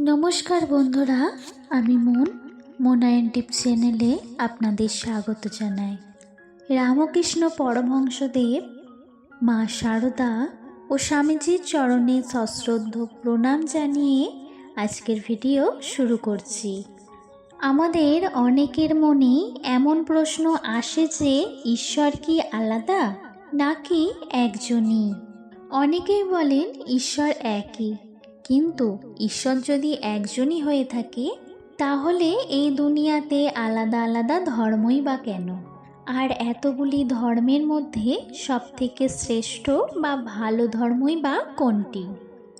নমস্কার বন্ধুরা, আমি মন। মোনায়ন টিপ চ্যানেলে আপনাদের স্বাগত জানাই। রামকৃষ্ণ পরমহংসদেব, মা শারদা ও স্বামীজির চরণে সশ্রদ্ধ প্রণাম জানিয়ে আজকের ভিডিও শুরু করছি। আমাদের অনেকের মনে এমন প্রশ্ন আসে যে, ঈশ্বর কি আলাদা নাকি একজনই? অনেকেই বলেন, ঈশ্বর একই। কিন্তু ঈশ্বর যদি একজনই হয়ে থাকে, তাহলে এই দুনিয়াতে আলাদা আলাদা ধর্মই বা কেন? আর এতগুলি ধর্মের মধ্যে সবথেকে শ্রেষ্ঠ বা ভালো ধর্মই বা কোনটি?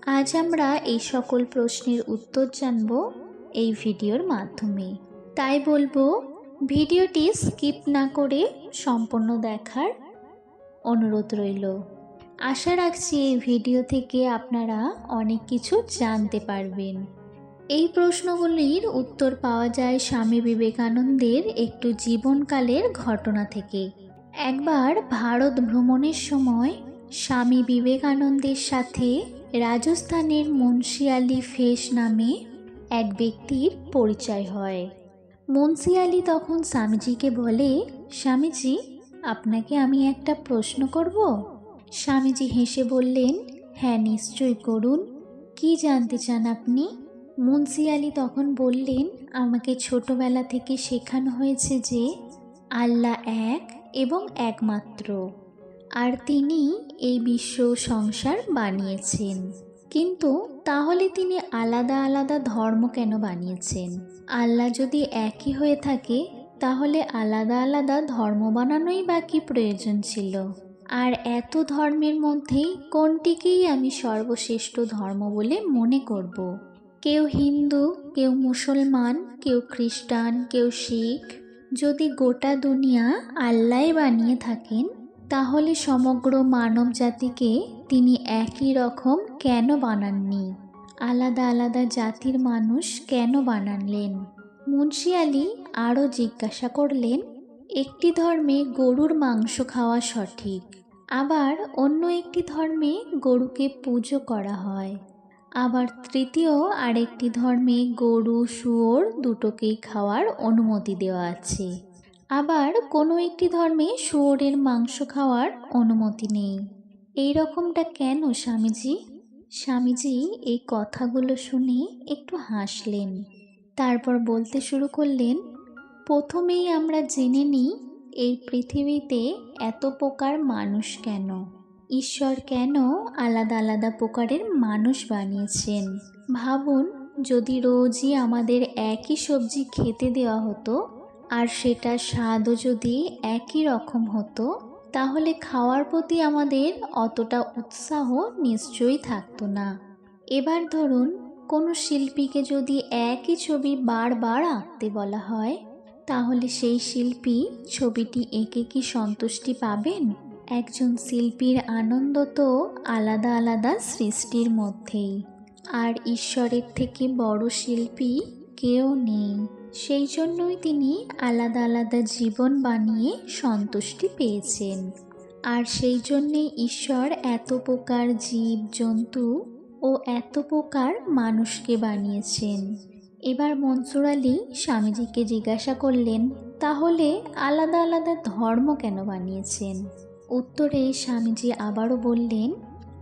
আজ আমরা এই সকল প্রশ্নের উত্তর জানব এই ভিডিওর মাধ্যমে। তাই বলব, ভিডিওটি স্কিপ না করে সম্পূর্ণ দেখার অনুরোধ রইল। আশা রাখছি এই ভিডিও থেকে আপনারা অনেক কিছু জানতে পারবেন। এই প্রশ্নগুলির উত্তর পাওয়া যায় স্বামী বিবেকানন্দের একটু জীবনকালের ঘটনা থেকে। একবার ভারত ভ্রমণের সময় স্বামী বিবেকানন্দের সাথে রাজস্থানের মুন্সিয়ালি ফেস নামে এক ব্যক্তির পরিচয় হয়। মুন্সিয়ালি তখন স্বামীজিকে বলে, স্বামীজি, আপনাকে আমি একটা প্রশ্ন করব? স্বামীজি হেসে বললেন হ্যাঁ নিশ্চয়ই করুন। কি জানতে চান আপনি? মুন্সিয়ালি তখন বললেন, আমাকে ছোটবেলা থেকে শেখানো হয়েছে যে আল্লাহ এক এবং একমাত্র। আর তিনি এই বিশ্ব সংসার বানিয়েছেন। কিন্তু তাহলে তিনি আলাদা আলাদা ধর্ম কেন বানিয়েছেন? আল্লাহ যদি একই হয়ে থাকে, তাহলে আলাদা আলাদা ধর্ম বানানোই বা প্রয়োজন ছিল? আর এত ধর্মের মধ্যেই কোনটিকেই আমি সর্বশ্রেষ্ঠ ধর্ম বলে মনে করব। কেউ হিন্দু, কেউ মুসলমান, কেউ খ্রিস্টান, কেউ শিখ, যদি গোটা দুনিয়া আল্লাহ বানিয়ে থাকেন, তাহলে সমগ্র মানব জাতিকে তিনি একই রকম কেন বানাননি আলাদা আলাদা জাতির মানুষ কেন বানানলেন মুন্সি আলী আরও জিজ্ঞাসা করলেন একটি ধর্মে গরুর মাংস খাওয়া সঠিক, আবার অন্য একটি ধর্মে গরুকে পুজো করা হয়। আবার তৃতীয় আরেকটি ধর্মে গরু, শুয়োর দুটোকেই খাওয়ার অনুমতি দেওয়া আছে। আবার কোনো একটি ধর্মে শুয়োরের মাংস খাওয়ার অনুমতি নেই। এই রকমটা কেন, স্বামীজি? স্বামীজি এই কথাগুলো শুনে একটু হাসলেন, তারপর বলতে শুরু করলেন প্রথমেই আমরা জেনে নিই, এই পৃথিবীতে এত প্রকার মানুষ কেন? ঈশ্বর কেন আলাদা আলাদা প্রকারের মানুষ বানিয়েছেন? ভাবুন, যদি রোজই আমাদের একই সবজি খেতে দেওয়া হতো, আর সেটা স্বাদও যদি একই রকম হতো, তাহলে খাওয়ার প্রতি আমাদের অতটা উৎসাহ নিশ্চয়ই থাকতো না। এবার ধরুন, কোনো শিল্পীকে যদি একই ছবি বারবার আঁকতে বলা হয় তাহলে সেই শিল্পী ছবিটি এঁকে কি সন্তুষ্টি পাবেন? একজন শিল্পীর আনন্দ তো আলাদা আলাদা সৃষ্টির মধ্যেই। আর ঈশ্বরের থেকে বড় শিল্পী কেউ নেই। সেই জন্যই তিনি আলাদা আলাদা জীবন বানিয়ে সন্তুষ্টি পেয়েছেন। আর সেই জন্যে ঈশ্বর এত প্রকার জীব, জন্তু ও এত প্রকার মানুষকে বানিয়েছেন। এবার মনসুর আলী স্বামীজিকে জিজ্ঞাসা করলেন, তাহলে আলাদা আলাদা ধর্ম কেন বানিয়েছেন? উত্তরে স্বামীজি আবারও বললেন,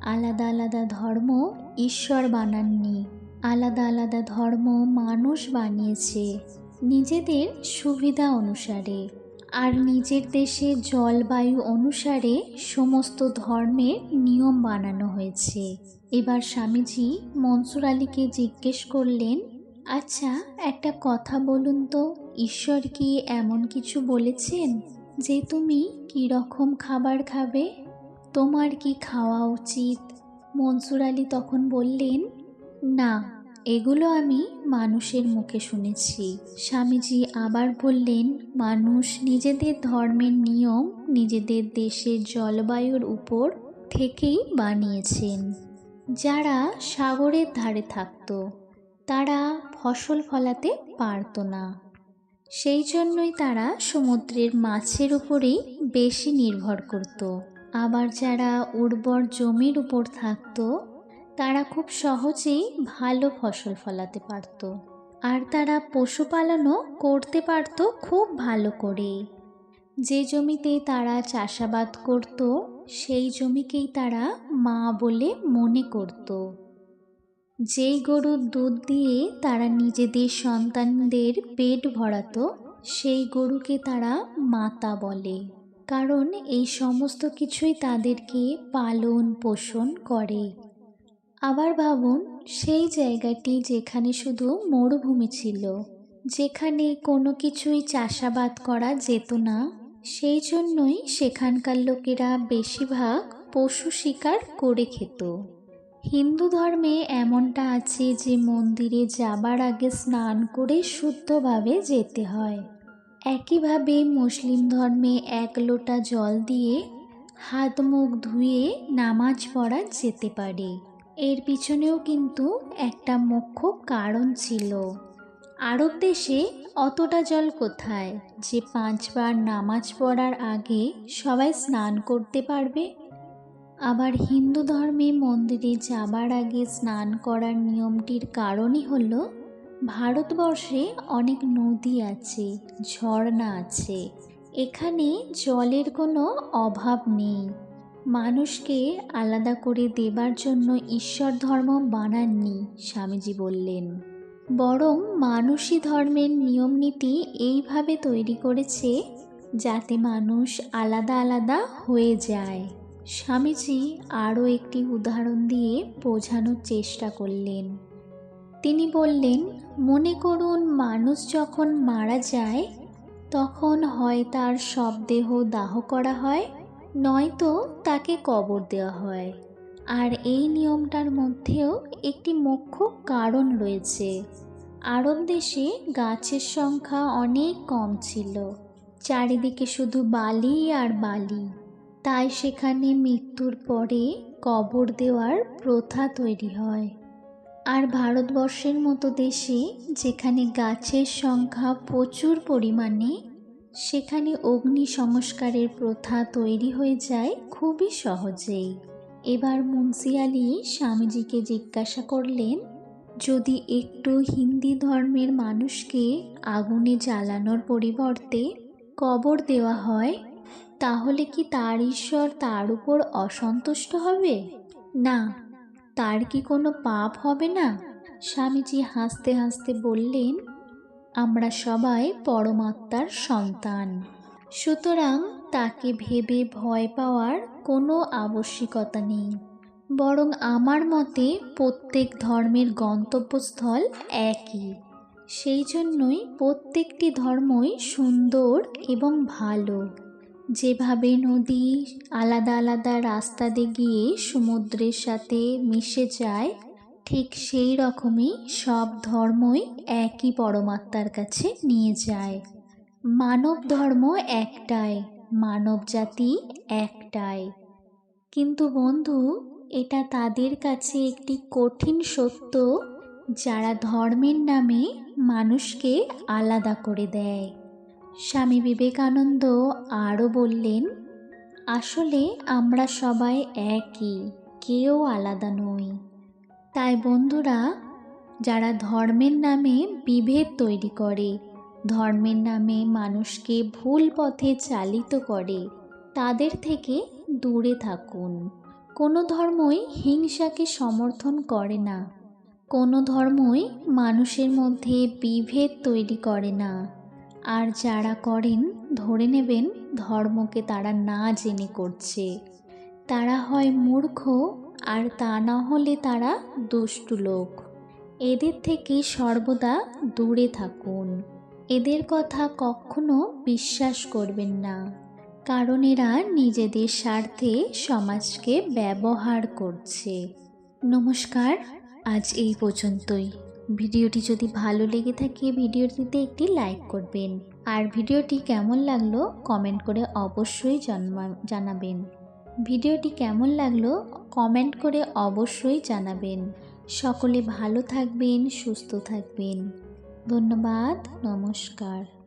আলাদা আলাদা ধর্ম ঈশ্বর বানাননি। আলাদা আলাদা ধর্ম মানুষ বানিয়েছে নিজেদের সুবিধা অনুসারে। আর নিজের দেশে জলবায়ু অনুসারে সমস্ত ধর্মের নিয়ম বানানো হয়েছে। এবার স্বামীজি মনসুর আলীকে জিজ্ঞেস করলেন আচ্ছা একটা কথা বলুন তো। ঈশ্বর কি এমন কিছু বলেছেন যে তুমি কী রকম খাবার খাবে? তোমার কি খাওয়া উচিত? মনসুর আলী তখন বললেন, না, এগুলো আমি মানুষের মুখে শুনেছি। স্বামীজি আবার বললেন, মানুষ নিজেদের ধর্মের নিয়ম নিজেদের দেশের জলবায়ুর উপর থেকেই বানিয়েছেন। যারা সাগরের ধারে থাকতো তারা ফসল ফলাতে পারত না। সেই জন্যই তারা সমুদ্রের মাছের উপরেই বেশি নির্ভর করত। আবার যারা উর্বর জমির উপর থাকতো, তারা খুব সহজেই ভালো ফসল ফলাতে পারত। আর তারা পশুপালনও করতে পারত খুব ভালো করে যে জমিতে তারা চাষাবাদ করত, সেই জমিকেই তারা মা বলে মনে করত। যেই গরুর দুধ দিয়ে তারা নিজেদের সন্তানদের পেট ভরাতো, সেই গরুকে তারা মাতা বলে। কারণ এই সমস্ত কিছুই তাদেরকে পালন পোষণ করে। আবার ভাবুন, সেই জায়গাটি যেখানে শুধু মরুভূমি ছিল, যেখানে কোনো কিছুই চাষাবাদ করা যেত না, সেই জন্যই সেখানকার লোকেরা বেশিরভাগ পশু শিকার করে খেত। হিন্দু ধর্মে এমনটা আছে যে মন্দিরে যাবার আগে স্নান করে শুদ্ধভাবে যেতে হয়। একইভাবে মুসলিম ধর্মে এক লোটা জল দিয়ে হাত মুখ ধুয়ে নামাজ পড়া যেতে পারে। এর পিছনেও কিন্তু একটা মুখ্য কারণ ছিল। আরব দেশে অতটা জল কোথায়? যে পাঁচবার নামাজ পড়ার আগে সবাই স্নান করতে পারবে? আবার হিন্দু ধর্মে মন্দিরে যাবার আগে স্নান করার নিয়মটির কারণই হলো, ভারতবর্ষে অনেক নদী আছে, ঝর্ণা আছে। এখানে জলের কোনো অভাব নেই। মানুষকে আলাদা করে দেবার জন্য ঈশ্বর ধর্ম বানাননি স্বামীজি বললেন। বরং মানুষই ধর্মের নিয়ম নীতি এইভাবে তৈরি করেছে যাতে মানুষ আলাদা আলাদা হয়ে যায়। স্বামীজি আরও একটি উদাহরণ দিয়ে বোঝানোর চেষ্টা করলেন। তিনি বললেন, মনে করুন, মানুষ যখন মারা যায়, তখন হয় তার সব দেহ দাহ করা হয়, নয়তো তাকে কবর দেওয়া হয়। আর এই নিয়মটার মধ্যেও একটি মুখ্য কারণ রয়েছে। আরব দেশে গাছের সংখ্যা অনেক কম ছিল। চারিদিকে শুধু বালি আর বালি। তাই সেখানে মৃত্যুর পরে কবর দেওয়ার প্রথা তৈরি হয়। আর ভারতবর্ষের মতো দেশে যেখানে গাছের সংখ্যা প্রচুর পরিমাণে, সেখানে অগ্নি সংস্কারের প্রথা তৈরি হয়ে যায় খুবই সহজেই। এবার মুন্সি আলী স্বামীজিকে জিজ্ঞাসা করলেন, যদি একটু হিন্দি ধর্মের মানুষকে আগুনে জ্বালানোর পরিবর্তে কবর দেওয়া হয় তাহলে কি তার ঈশ্বর তার উপর অসন্তুষ্ট হবে? না, তার কি কোনো পাপ হবে না? স্বামীজি হাসতে হাসতে বললেন, আমরা সবাই পরমাত্মার সন্তান। সুতরাং তাকে ভেবে ভয় পাওয়ার কোনো আবশ্যিকতা নেই। বরং আমার মতে প্রত্যেক ধর্মের গন্তব্যস্থল একই। সেই জন্যই প্রত্যেকটি ধর্মই সুন্দর এবং ভালো। যেভাবে নদী আলাদা আলাদা রাস্তা দিয়ে গিয়ে সমুদ্রের সাথে মিশে যায়, ঠিক সেই রকমই সব ধর্মই একই পরমাত্মার কাছে নিয়ে যায়। মানব ধর্ম একটাই, মানব জাতি একটাই। কিন্তু বন্ধু, এটা তাদের কাছে একটি কঠিন সত্য, যারা ধর্মের নামে মানুষকে আলাদা করে দেয়। স্বামী বিবেকানন্দ আরও বললেন, আসলে আমরা সবাই একই, কেউ আলাদা নই। তাই বন্ধুরা, যারা ধর্মের নামে বিভেদ তৈরি করে, ধর্মের নামে মানুষকে ভুল পথে চালিত করে, তাদের থেকে দূরে থাকুন। কোনো ধর্মই হিংসাকে সমর্থন করে না। কোনো ধর্মই মানুষের মধ্যে বিভেদ তৈরি করে না। আর যারা করেন, ধরে নেবেন ধর্মকে তারা না জেনে করছে। তারা হয় মূর্খ, আর তা না হলে তারা দুষ্টু লোক। এদের থেকে সর্বদা দূরে থাকুন। এদের কথা কখনো বিশ্বাস করবেন না, কারণ এরা নিজেদের স্বার্থে সমাজকে ব্যবহার করছে। নমস্কার, আজ এই পর্যন্তই। ভিডিওটি যদি ভালো লেগে থাকে, ভিডিওটিতে একটি লাইক করবেন। আর ভিডিওটি কেমন লাগল কমেন্ট করে অবশ্যই জানাবেন। ভিডিওটি কেমন লাগল কমেন্ট করে অবশ্যই জানাবেন। সকলে ভালো থাকবেন, সুস্থ থাকবেন। ধন্যবাদ, নমস্কার।